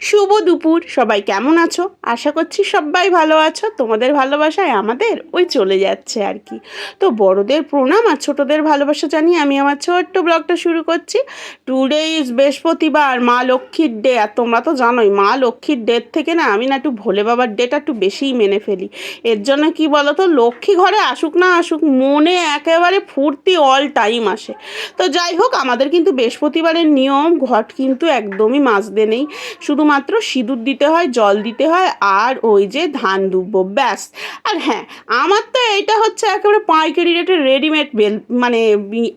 শুভ দুপুর। সবাই কেমন আছো? আশা করছি সবাই ভালো আছো। তোমাদের ভালোবাসায় আমাদের ওই চলে যাচ্ছে আর কি। তো বড়দের প্রণাম আর ছোটদের ভালোবাসা জানিয়ে আমি আমার ছোট্ট ব্লগটা শুরু করছি। টুডে ইজ বৃহস্পতিবার, মা লক্ষ্মীর ডে আর তোমরা তো জানোই, মা লক্ষ্মীর ডের থেকে না আমি না একটু ভোলে বাবার ডেটা একটু বেশিই মেনে ফেলি। এর জন্য কি বলো তো লক্ষ্মী ঘরে আসুক না আসুক, মনে একেবারে ফুর্তি অল টাইম আসে। তো যাই হোক, আমাদের কিন্তু বৃহস্পতিবারের নিয়ম, ঘট কিন্তু একদমই মাজতে নেই। শুধুমাত্র সিঁদুর দিতে হয়, জল দিতে হয় আর ওই যে ধান দুব্বো, ব্যাস। আর হ্যাঁ আমার তো এটা হচ্ছে একেবারে পাইকারি রেটের রেডিমেড বেল মানে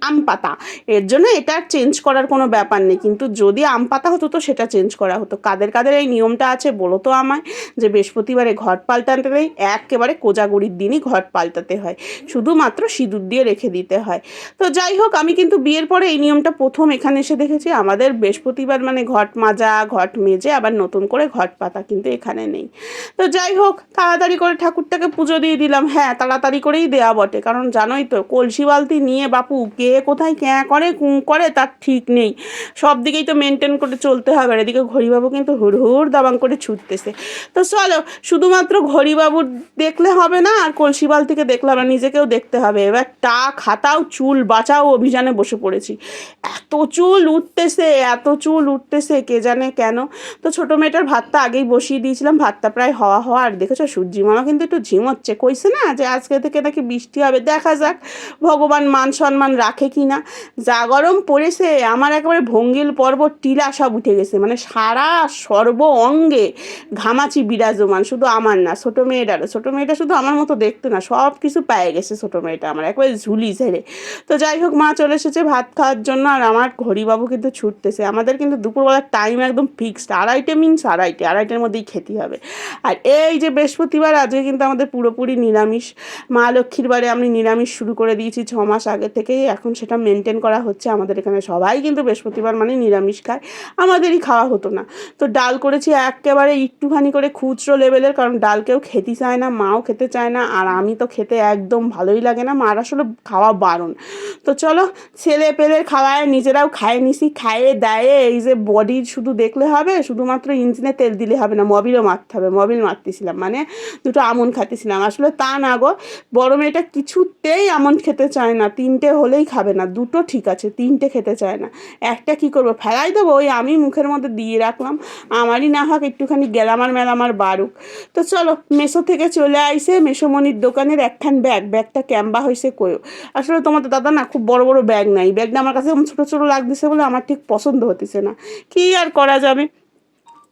আম পাতা। এর জন্য এটা চেঞ্জ করার কোনো ব্যাপার নেই। কিন্তু যদি আম পাতা হতো তো সেটা চেঞ্জ করা হতো। কাদের কাদের এই নিয়মটা আছে বলো তো আমায়, যে বৃহস্পতিবারে ঘট পাল্টাতে নেই একেবারে কোজাগরির দিনই ঘট পাল্টাতে হয়। শুধুমাত্র সিঁদুর দিয়ে রেখে দিতে হয়। তো যাই হোক, আমি কিন্তু বিয়ের পরে এই নিয়মটা প্রথম এখানে এসে দেখেছি। আমাদের বৃহস্পতিবার মানে ঘট মাজা, ঘট মেজে আবার নতুন করে ঘট পাতা কিন্তু এখানে নেই। তো যাই হোক তাড়াতাড়ি করে ঠাকুরটাকে পুজো দিয়ে দিলাম। হ্যাঁ তাড়াতাড়ি করেই দেওয়া বটে কারণ জানোই তো কলসি বালতি নিয়ে বাপু কে কোথায় ক্যাঁ করে কুঁ করে তার ঠিক নেই। সব দিকেই তো মেনটেন করে চলতে হবে আর এদিকে ঘড়িবাবু কিন্তু হুড় হুড় দাবাং করে ছুটতেছে। তো চলো শুধুমাত্র ঘড়িবাবুর দেখলে হবে না আর কলসি বালতিকে দেখলে না, নিজেকেও দেখতে হবে। এবার টাক খাতাও চুল বাঁচাও অভিযানে বসে পড়েছি। এত চুল উঠতেছে এত চুল উঠতেছে কে জানে কেন? তো ছোটো মেয়েটার ভাতটা আগেই বসিয়ে দিয়েছিলাম, ভাতটা প্রায় হওয়া হওয়া। আর দেখেছ, সূর্যি মামা কিন্তু একটু ঝিমোচ্ছে। কইছে না যে আজকে থেকে নাকি বৃষ্টি হবে, দেখা যাক ভগবান মান সম্মান রাখে কি না যা গরম পড়েছে, আমার একেবারে ভঙ্গিল পর্বত টিলা সব উঠে গেছে। মানে সারা সর্ব অঙ্গে ঘামাচি বিরাজমান, শুধু আমার না, ছোটো মেয়েটারও। ছোটো মেয়েটা শুধু আমার মতো দেখতে না, সব কিছু পেয়ে গেছে ছোটো মেয়েটা আমার, একবারে ঝুলি ঝেড়ে। তো যাই হোক, মা চলে এসেছে ভাত খাওয়ার জন্য, আর আমার ঘড়িবাবু কিন্তু ছুটতেছে। আমাদের কিন্তু দুপুরবেলার টাইম একদম ফিক্সড আড়াইটে মিনস আড়াইটে আড়াইটের মধ্যেই খেতে হবে। আর এই যে বৃহস্পতিবার, আজকে কিন্তু আমাদের পুরোপুরি নিরামিষ। মা লক্ষ্মীর বারে আমি নিরামিষ শুরু করে দিয়েছি ছ মাস আগে থেকেই। এখন সেটা মেনটেন করা হচ্ছে। আমাদের এখানে সবাই কিন্তু বৃহস্পতিবার মানে নিরামিষ খায়। আমাদেরই খাওয়া হতো না। তো ডাল করেছি একেবারে একটুখানি করে খুচরো লেভেলের, কারণ ডাল কেউ খেতে চায় না, মাও খেতে চায় না, আর আমি তো খেতে একদম ভালোই লাগে না। মার আসলে খাওয়া বারণ। তো চলো ছেলে পেলে খাওয়ায়, নিজেরাও খায় নিছি। খাইয়ে দেয় এই যে বডি শুধু দেখলে হবে শুধুমাত্র ইঞ্জিনে তেল দিলে হবে না, মবিলও মারতে হবে, মবিল মারতেছিলাম মানে দুটো আমন খাতেছিলাম আসলে তা না গো, বড় মেয়েটা কিছুতেই আমন খেতে চায় না, তিনটে হলেই খাবে না, দুটো ঠিক আছে, তিনটে খেতে চায় না। একটা কি করব, ফেলাই দেবো? ওই আমি মুখের মধ্যে দিয়ে রাখলাম, আমারই না হোক একটুখানি গেলামার মেলামার বারুক তো চলো মেশো থেকে চলে আইসে মেশোমণির দোকানের একখান ব্যাগ, ব্যাগটা ক্যাম্বা হয়েছে কয়ো আসলে তোমাদের দাদা না খুব বড় বড় ব্যাগ নাই, ব্যাগটা আমার কাছে ছোটো ছোটো লাগতেছে বলে আমার ঠিক পছন্দ হতেছে না। কি আর করা যাবে?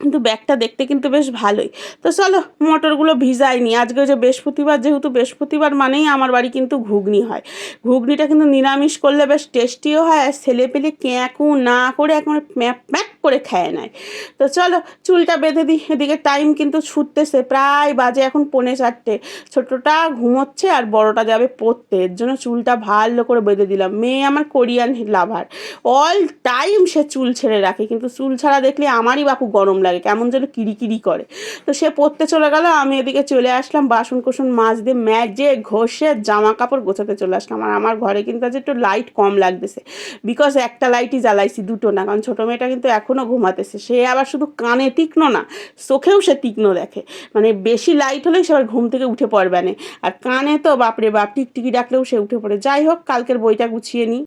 কিন্তু ব্যাগটা দেখতে কিন্তু বেশ ভালোই। তো চলো, মটরগুলো ভিজাইনি আজকে যে বৃহস্পতিবার, যেহেতু বৃহস্পতিবার মানেই আমার বাড়ি কিন্তু ঘুগনি হয়। ঘুগনিটা কিন্তু নিরামিষ করলে বেশ টেস্টিও হয় আর ছেলে পেলে ক্যাঁকু না করে এখন ম্যাপ প্যাঁক করে খেয়ে নেয়। তো চলো চুলটা বেঁধে দিই। এদিকে টাইম কিন্তু ছুটতেছে। প্রায় বাজে এখন পৌনে চারটে। ছোটোটা ঘুমোচ্ছে আর বড়টা যাবে পড়তে। এর জন্য চুলটা ভালো করে বেঁধে দিলাম। মেয়ে আমার কোরিয়ান লাভার অল টাইম সে চুল ছেড়ে রাখে। কিন্তু চুল ছাড়া দেখলে আমারই বাপু গরম লাগে। কেমন যেন কিরিকিরি করে। তো সে পড়তে চলে গেল। আমি এদিকে চলে আসলাম। বাসন কোসন মাছ দিয়ে ম্যাজে ঘষে জামা কাপড় গোছাতে চলে আসলাম। আর আমার ঘরে কিন্তু আজ একটু লাইট কম লাগতেছে। বিকজ একটা লাইটই জ্বালাইছি দুটো না। কারণ ছোটো মেয়েটা কিন্তু এখনও ঘুমাতেছে। সে আবার শুধু কানে তীক্ষ্ণ না, চোখেও সে তীক্ষ্ণ দেখে। মানে বেশি লাইট হলেই সে আবার ঘুম থেকে উঠে পড়বে না। আর কানে তো বাপরে বাপ, টিকটিকি ডাকলেও সে উঠে পড়ে। যাই হোক, কালকের বইটা গুছিয়ে নিই।